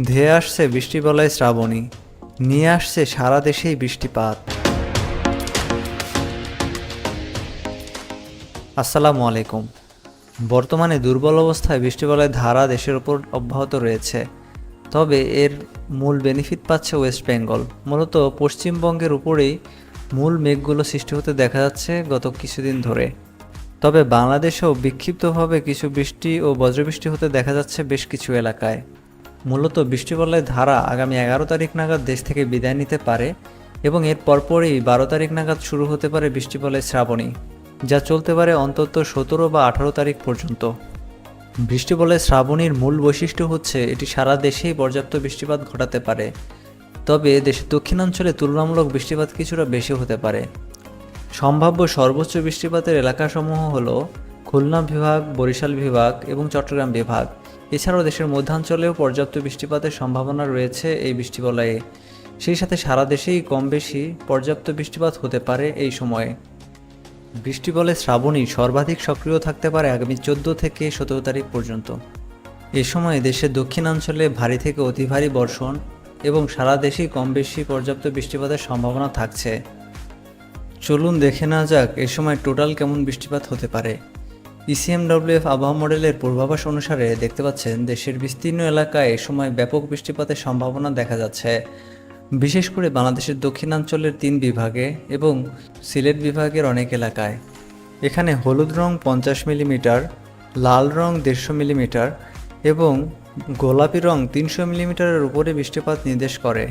ধেয়ে আসছে বৃষ্টি বলয় শ্রাবণী, নিয়ে আসছে সারা দেশেই বৃষ্টিপাত। আসসালামু আলাইকুম। বর্তমানে দুর্বল অবস্থায় বৃষ্টিবলয়ের ধারা দেশের ওপর অব্যাহত রয়েছে। তবে এর মূল বেনিফিট পাচ্ছে ওয়েস্ট বেঙ্গল মূলত পশ্চিমবঙ্গের উপরেই মূল মেঘগুলো সৃষ্টি হতে দেখা যাচ্ছে গত কিছুদিন ধরে। তবে বাংলাদেশেও বিক্ষিপ্তভাবে কিছু বৃষ্টি ও বজ্রবৃষ্টি হতে দেখা যাচ্ছে বেশ কিছু এলাকায়। মূলত বৃষ্টিবলয়ের ধারা আগামী এগারো তারিখ নাগাদ দেশ থেকে বিদায় নিতে পারে এবং এর পরপরই বারো তারিখ নাগাদ শুরু হতে পারে বৃষ্টিবলয় শ্রাবণী, যা চলতে পারে অন্তত সতেরো বা আঠারো তারিখ পর্যন্ত। বৃষ্টিবলয় শ্রাবণীর মূল বৈশিষ্ট্য হচ্ছে এটি সারা দেশেই পর্যাপ্ত বৃষ্টিপাত ঘটাতে পারে। তবে দেশের দক্ষিণাঞ্চলে তুলনামূলক বৃষ্টিপাত কিছুটা বেশি হতে পারে। সম্ভাব্য সর্বোচ্চ বৃষ্টিপাতের এলাকাসমূহ হল খুলনা বিভাগ, বরিশাল বিভাগ এবং চট্টগ্রাম বিভাগ। এছাড়াও দেশের মধ্যাঞ্চলেও পর্যাপ্ত বৃষ্টিপাতের সম্ভাবনা রয়েছে এই বৃষ্টিবলয়ে। সেই সাথে সারা দেশেই কম বেশি পর্যাপ্ত বৃষ্টিপাত হতে পারে এই সময়ে। বৃষ্টি বলে শ্রাবণী সর্বাধিক সক্রিয় থাকতে পারে আগামী চোদ্দ থেকে সতেরো তারিখ পর্যন্ত। এ সময় দেশের দক্ষিণাঞ্চলে ভারী থেকে অতি ভারী বর্ষণ এবং সারা দেশেই কম বেশি পর্যাপ্ত বৃষ্টিপাতের সম্ভাবনা থাকছে। চলুন দেখে নেওয়া যাক এ সময় টোটাল কেমন বৃষ্টিপাত হতে পারে। ইসিএমডব্লিউএফ আবহাওয়া মডেলের পূর্বাভাস অনুসারে দেখতে পাচ্ছেন, দেশের বিস্তীর্ণ এলাকায় এ সময় ব্যাপক বৃষ্টিপাতের সম্ভাবনা দেখা যাচ্ছে। বিশেষ করে বাংলাদেশের দক্ষিণাঞ্চলের তিন বিভাগে এবং সিলেট বিভাগের অনেক এলাকায়। এখানে হলুদ রং পঞ্চাশ মিলিমিটার, লাল রং দেড়শো মিলিমিটার এবং গোলাপি রং তিনশো মিলিমিটারের উপরে বৃষ্টিপাত নির্দেশ করে।